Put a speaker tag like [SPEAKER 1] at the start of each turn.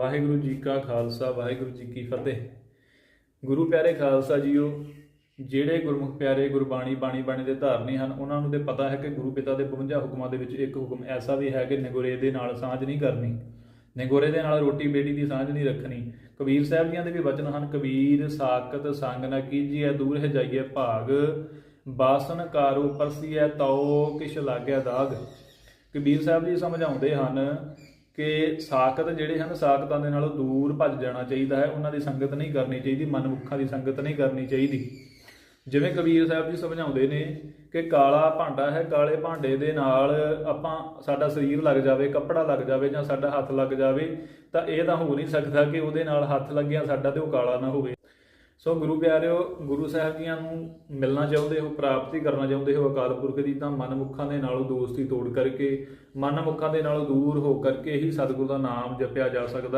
[SPEAKER 1] ਵਾਹਿਗੁਰੂ ਜੀ ਕਾ ਖਾਲਸਾ, ਵਾਹਿਗੁਰੂ ਜੀ ਕੀ ਫਤਿਹ। ਗੁਰੂ ਪਿਆਰੇ ਖਾਲਸਾ ਜੀਓ, ਜਿਹੜੇ ਗੁਰਮੁਖ ਪਿਆਰੇ ਗੁਰਬਾਣੀ ਬਾਣੀ ਬਾਣੀ ਦੇ ਧਾਰਨੀ ਹਨ, ਉਹਨਾਂ ਨੂੰ ਤੇ ਪਤਾ ਹੈ ਕਿ ਗੁਰੂ ਪਿਤਾ ਦੇ 52 ਹੁਕਮਾਂ ਦੇ ਵਿੱਚ ਇੱਕ ਹੁਕਮ ਐਸਾ ਵੀ ਹੈ ਕਿ ਨਿਗੁਰੇ ਦੇ ਨਾਲ ਸਾਂਝ ਨਹੀਂ ਕਰਨੀ। ਨਿਗੁਰੇ ਦੇ ਨਾਲ ਰੋਟੀ ਬੇੜੀ ਦੀ ਸਾਂਝ ਨਹੀਂ ਰੱਖਣੀ। ਕਬੀਰ ਸਾਹਿਬ ਜੀਆਂ ਦੇ ਵੀ ਵਚਨ ਹਨ, ਕਬੀਰ ਸਾਖਤ ਸੰਗ ਨਾ ਕੀਜੀਐ, ਦੂਰ ਹੈ ਜਾਈਏ ਭਾਗ, ਬਾਸਨ ਕਾਰੋ ਪਰਸੀਐ ਤਉ, ਕਿਛ ਲਾਗਿਆ ਦਾਗ। ਕਬੀਰ ਸਾਹਿਬ ਜੀ ਸਮਝਾਉਂਦੇ ਹਨ ਕਿ ਸਾਖਤ ਜਿਹੜੇ ਹਨ, ਸਾਖਤਾਂ ਦੇ ਨਾਲੋਂ ਦੂਰ ਭੱਜ ਜਾਣਾ ਚਾਹੀਦਾ ਹੈ। ਉਹਨਾਂ ਦੀ ਸੰਗਤ ਨਹੀਂ ਕਰਨੀ ਚਾਹੀਦੀ, ਮਨਮੁੱਖਾਂ ਦੀ ਸੰਗਤ ਨਹੀਂ ਕਰਨੀ ਚਾਹੀਦੀ। ਜਿਵੇਂ ਕਬੀਰ ਸਾਹਿਬ ਜੀ ਸਮਝਾਉਂਦੇ ਨੇ ਕਿ ਕਾਲਾ ਭਾਂਡਾ ਹੈ, ਕਾਲੇ ਭਾਂਡੇ ਦੇ ਨਾਲ ਆਪਾਂ ਸਾਡਾ ਸਰੀਰ ਲੱਗ ਜਾਵੇ, ਕੱਪੜਾ ਲੱਗ ਜਾਵੇ ਜਾਂ ਸਾਡਾ ਹੱਥ ਲੱਗ ਜਾਵੇ, ਤਾਂ ਇਹ ਤਾਂ ਹੋ ਨਹੀਂ ਸਕਦਾ ਕਿ ਉਹਦੇ ਨਾਲ ਹੱਥ ਲੱਗਿਆ ਸਾਡਾ ਤੇ ਉਹ ਕਾਲਾ ਨਾ ਹੋਵੇ। ਸੋ ਗੁਰੂ ਪਿਆਰਿਓ, ਗੁਰੂ ਸਾਹਿਬ ਜੀਆਂ ਨੂੰ ਮਿਲਣਾ ਚਾਹੁੰਦੇ ਹੋ, ਪ੍ਰਾਪਤੀ ਕਰਨਾ ਚਾਹੁੰਦੇ ਹੋ ਅਕਾਲ ਪੁਰਖ ਦੀ, ਤਾਂ ਮਨਮੁਖਾਂ ਦੇ ਨਾਲੋਂ ਦੋਸਤੀ ਤੋੜ ਕਰਕੇ ਮਨਮੁਖਾਂ ਦੇ ਨਾਲੋਂ ਦੂਰ ਹੋ ਕਰਕੇ ਹੀ ਸਤਿਗੁਰੂ ਦਾ ਨਾਮ ਜਪਿਆ ਜਾ ਸਕਦਾ